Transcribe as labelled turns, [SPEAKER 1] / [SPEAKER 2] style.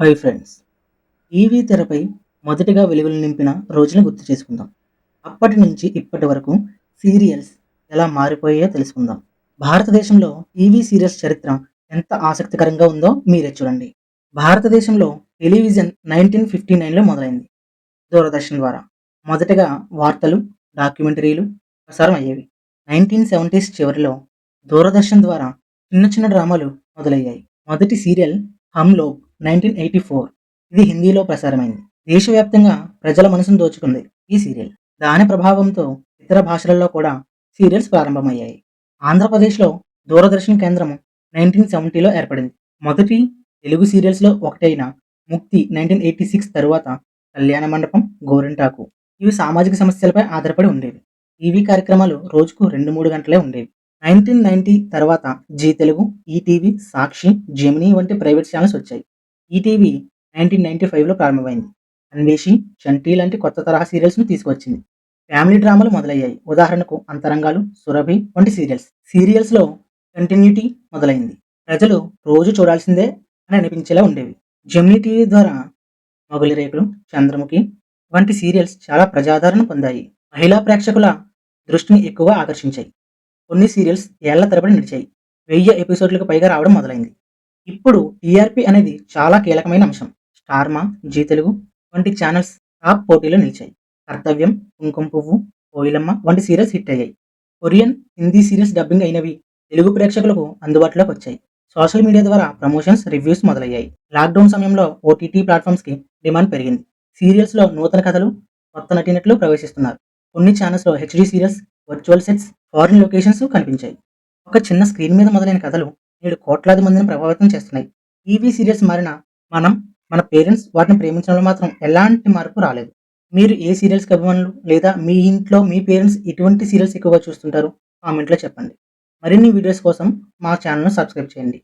[SPEAKER 1] Hi friends. TV తెరపై మొదటిగా వెలుగులు నింపిన రోజును గుర్తు చేసుకుందాం. అప్పటి నుంచి ఇప్పటి వరకు సీరియల్స్ ఎలా మారిపోయాయో తెలుసుకుందాం. భారతదేశంలో టీవీ సీరియల్స్ చరిత్ర ఎంత ఆసక్తికరంగా ఉందో మీరే చూడండి. భారతదేశంలో టెలివిజన్ నైన్టీన్ ఫిఫ్టీ నైన్లో మొదలైంది. దూరదర్శన్ ద్వారా మొదటగా వార్తలు డాక్యుమెంటరీలు ప్రసారం అయ్యేవి. నైన్టీన్ సెవెంటీస్ చివరిలో దూరదర్శన్ ద్వారా చిన్న చిన్న డ్రామాలు మొదలయ్యాయి. మొదటి serial Hum Log nineteen eighty four. ఇది హిందీలో ప్రసారమైంది. దేశవ్యాప్తంగా ప్రజల మనసును దోచుకుంది ఈ సీరియల్. దాని ప్రభావంతో ఇతర భాషలలో కూడా సీరియల్స్ ప్రారంభమయ్యాయి. ఆంధ్రప్రదేశ్లో దూరదర్శన్ కేంద్రం నైన్టీన్ సెవెంటీలో ఏర్పడింది. మొదటి తెలుగు సీరియల్స్లో ఒకటైన ముక్తి నైన్టీన్ ఎయిటీ సిక్స్ తరువాత కళ్యాణ మండపం గోరింటాకు. ఇవి సామాజిక సమస్యలపై ఆధారపడి ఉండేవి. టీవీ కార్యక్రమాలు రోజుకు రెండు మూడు గంటలే ఉండేవి. నైన్టీన్ నైన్టీ తర్వాత Zee Telugu ETV Sakshi Gemini వంటి ప్రైవేట్ ఛానల్స్ వచ్చాయి. ఈటీవీ నైన్టీన్ నైన్టీ ఫైవ్లో ప్రారంభమైంది. అన్వేషి షంటి లాంటి కొత్త తరహా సీరియల్స్ను తీసుకొచ్చింది ఫ్యామిలీ డ్రామాలు మొదలయ్యాయి. ఉదాహరణకు అంతరంగాలు సురభి వంటి సీరియల్స్. సీరియల్స్లో కంటిన్యూటీ మొదలైంది. ప్రజలు రోజు చూడాల్సిందే అని అనిపించేలా ఉండేవి. జెమినీ టీవీ ద్వారా మొగలి రేకులు చంద్రముఖి వంటి సీరియల్స్ చాలా ప్రజాదరణ పొందాయి. మహిళా ప్రేక్షకుల దృష్టిని ఎక్కువ ఆకర్షించాయి. కొన్ని సీరియల్స్ ఏళ్ళ తరబడి నడిచాయి. వెయ్యి ఎపిసోడ్లకు పైగా రావడం మొదలైంది. ఇప్పుడు టీఆర్పీ అనేది చాలా కీలకమైన అంశం. స్టార్మా జీ తెలుగు వంటి ఛానల్స్ టాప్ పోటీలో నిలిచాయి. కర్తవ్యం కుంకుమ పువ్వు కోయిలమ్మ వంటి సీరియల్స్ హిట్ అయ్యాయి. కొరియన్ హిందీ సీరియల్స్ డబ్బింగ్ అయినవి తెలుగు ప్రేక్షకులకు అందుబాటులోకి వచ్చాయి. సోషల్ మీడియా ద్వారా ప్రమోషన్స్ రివ్యూస్ మొదలయ్యాయి. లాక్డౌన్ సమయంలో ఓటీటీ ప్లాట్ఫామ్స్కి డిమాండ్ పెరిగింది. సీరియల్స్లో నూతన కథలు కొత్త నటీనటులు ప్రవేశిస్తున్నారు. కొన్ని ఛానల్స్లో HD serials virtual sets foreign locations కనిపించాయి. ఒక చిన్న స్క్రీన్ మీద మొదలైన కథలు నేడు కోట్లాది మందిని ప్రభావితం చేస్తున్నాయి. టీవీ సీరియల్స్ మారిన మనం మన పేరెంట్స్ వాటిని ప్రేమించడంలో మాత్రం ఎలాంటి మార్పు రాలేదు. మీరు ఏ సీరియల్స్కి అభిమానులు లేదా మీ ఇంట్లో మీ పేరెంట్స్ ఎటువంటి సీరియల్స్ ఎక్కువగా చూస్తుంటారు? కామెంట్లో చెప్పండి. మరిన్ని వీడియోస్ కోసం మా ఛానల్ను సబ్స్క్రైబ్ చేయండి.